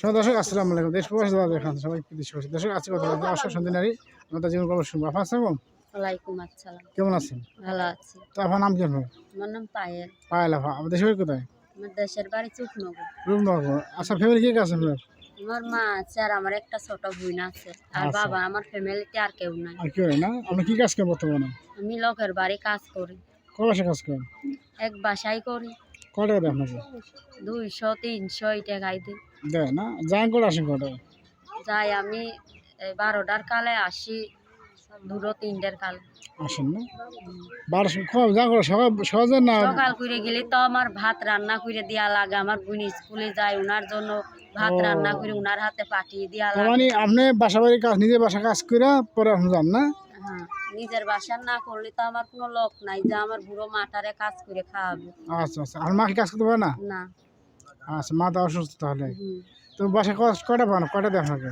সবাই দর্শক আসসালামু আলাইকুম। দেশ প্রবাসী দাদা দেখান সবাই দেশ প্রবাসী দর্শক আছে কথা বলতে অবসর সন্ধি নারী আমাদের জীবন কর্ম শুনব। আপনার আসসালাম ওয়ালাইকুম আসসালাম। কেমন আছেন? ভালো আছি। তো আপনার নাম কি আপনার? আমার নাম পায়েল। পায়েল আফা আমাদের দেশের বাড়ি কোথায়? আমার দেশের বাড়ি চুকনগর রুম আচ্ছা ফ্যামিলি কে আছে আপনার? আমার মা আছে আর আমার একটা ছোট বোন আছে। আর আচ্ছা। বাবা আমার ফ্যামিলিতে আর কেউ নাই। আর কি হয় না? আপনি কি কাজ করেন বর্তমানে? আমি লোকের বাড়ি কাজ করি। ক মাসে কাজ করেন? এক বাসায় করি। ক টাকা দেয় আপনাকে? দুইশো তিনশো এই টাকাই দিই। দেয় না? যান করে আসেন ক যাই আমি এই বারোটার কালে আসি দুটো তিনটের কালে। আসেন না? বারোশো করে সকাল সহজে না সকাল করে গেলে তো আমার ভাত রান্না করে দেওয়া লাগে আমার বোন স্কুলে যায় ওনার জন্য ভাত রান্না করে ওনার হাতে পাঠিয়ে দেওয়া লাগে মানে আপনি বাসা বাড়ির কাজ নিজে বাসা কাজ করে পরে আপনি যান না? হ্যাঁ নিজের বাসার না করলে তো আমার কোনো লোক নাই যে আমার বুড়ো মাটারে কাজ করে খাওয়াবে। আচ্ছা আচ্ছা। আর মা কাজ করতে পারে না? না। আচ্ছা মা তো অসুস্থ তাহলে। তো বাসা কষ্ট কটা পান কটা দেয় আপনাকে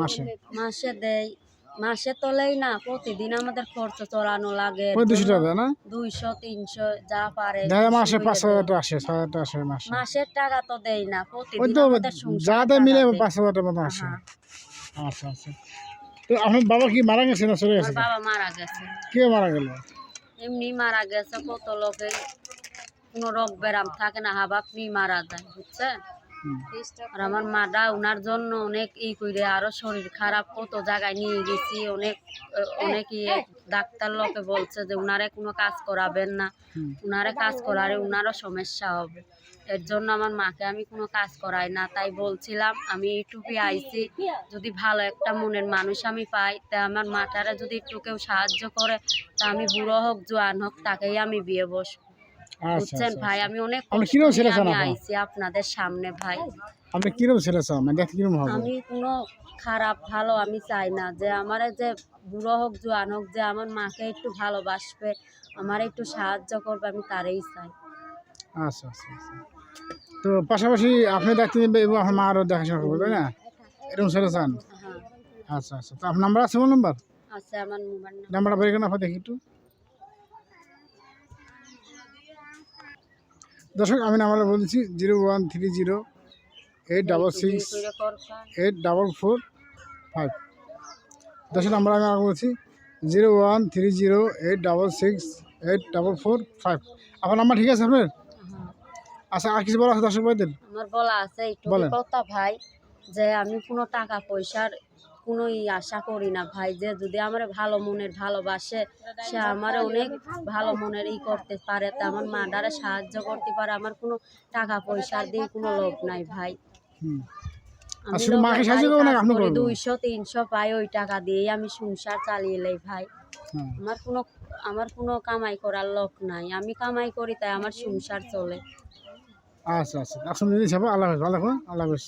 মাসে? মাসে দেয় মাসে তোলেই না প্রতিদিন আমাদের খরচ চড়ানো লাগে। দুশো টাকা না? দুইশো তিনশো যা পারে। মাসে পাঁচ দেয়। হাজার টাকা আসে ছয় হাজার টাকা আসে মাসে। মাসের টাকা তো দেয় না প্রতিদিন সংসার যাতে মিলে। পাঁচ হাজার টাকা মতো আসে। হ্যাঁ। আচ্ছা আচ্ছা। তো আপনার বাবা কি মারা গেছে না চলে গেছে? বাবা মারা গেছে। কে মারা গেল? এমনি মারা গেছে কত লোকে? কোনো রোগ ব্যারাম থাকে না হাবাপনি মারা যায় বুঝছেন হুম। আর আমার মাটা ওনার জন্য অনেক ই করে আরও শরীর খারাপ কত জায়গায় নিয়ে গেছি অনেক অনেক ইয়ে ডাক্তার লোকে বলছে যে উনারে কোনো কাজ করাবেন না। উনারে কাজ করারে উনারও সমস্যা হবে। এর জন্য আমার মাকে আমি কোনো কাজ করাই না তাই বলছিলাম আমি ইউটিউবে আইছি যদি ভালো একটা মনের মানুষ আমি পাই তা আমার মাটারে যদি একটু কেউ সাহায্য করে তা আমি বুড়ো হোক জোয়ান হোক তাকেই আমি বিয়ে বসবো। বুঝছেন আচ্ছা ভাই? আমি অনেক আপনি আমি আইছি আপনাদের সামনে ভাই। আপনি কীরকম ছেলে মানে দেখতে কীরকম হবে? আমি কোনো খারাপ ভালো আমি চাই না। যে আমার যে বুড়ো হোক জোয়ান হোক যে আমার মাকে একটু ভালোবাসবে আমার একটু সাহায্য করবে আমি তারই চাই। আচ্ছা আচ্ছা আচ্ছা। তো পাশাপাশি আপনি দেখতে নেবে এবং মা আরও দেখাশোনা করবে তাই না? এরকম ছেলে চান? হ্যাঁ। আচ্ছা আচ্ছা। তো আপনার নাম্বার আছে নাম্বার? আছে আমার মোবাইল নাম্বার। বের করেন আপনার দেখি একটু। দর্শক আমি নাম্বারটা বলছি zero one three zero eight double six eight double four five. দর্শক নাম্বার আমি আগে বলছি zero one three zero eight double six eight double four five. আপনার নাম্বার ঠিক আছে আপনার? আচ্ছা আর কিছু বলা আছে দর্শক ভাইদের? আমার বলা আছে একটু বলেন। কথা ভাই যে আমি কোনো টাকা পয়সার কোনো ই আশা করি না ভাই যে যদি আমার ভালো মনের ভালোবাসে সে আমার অনেক ভালো মনের ই করতে পারে তা আমার মাদারে সাহায্য করতে পারে আমার কোনো টাকা পয়সার দিয়ে কোনো লোভ নাই ভাই। আসলে মাকে সাহায্য বাড়ি না, আপনি করবেন? দুইশো তিনশো পাই ওই টাকা দিয়েই আমি সংসার চালিয়ে লাই ভাই। আমার কোনো আমার কোনো কামাই করার লোক নাই আমি কামাই করি তাই আমার সংসার চলে। আচ্ছা আচ্ছা। আল্লাহ হাফেজ আল্লাহ হাফেজ।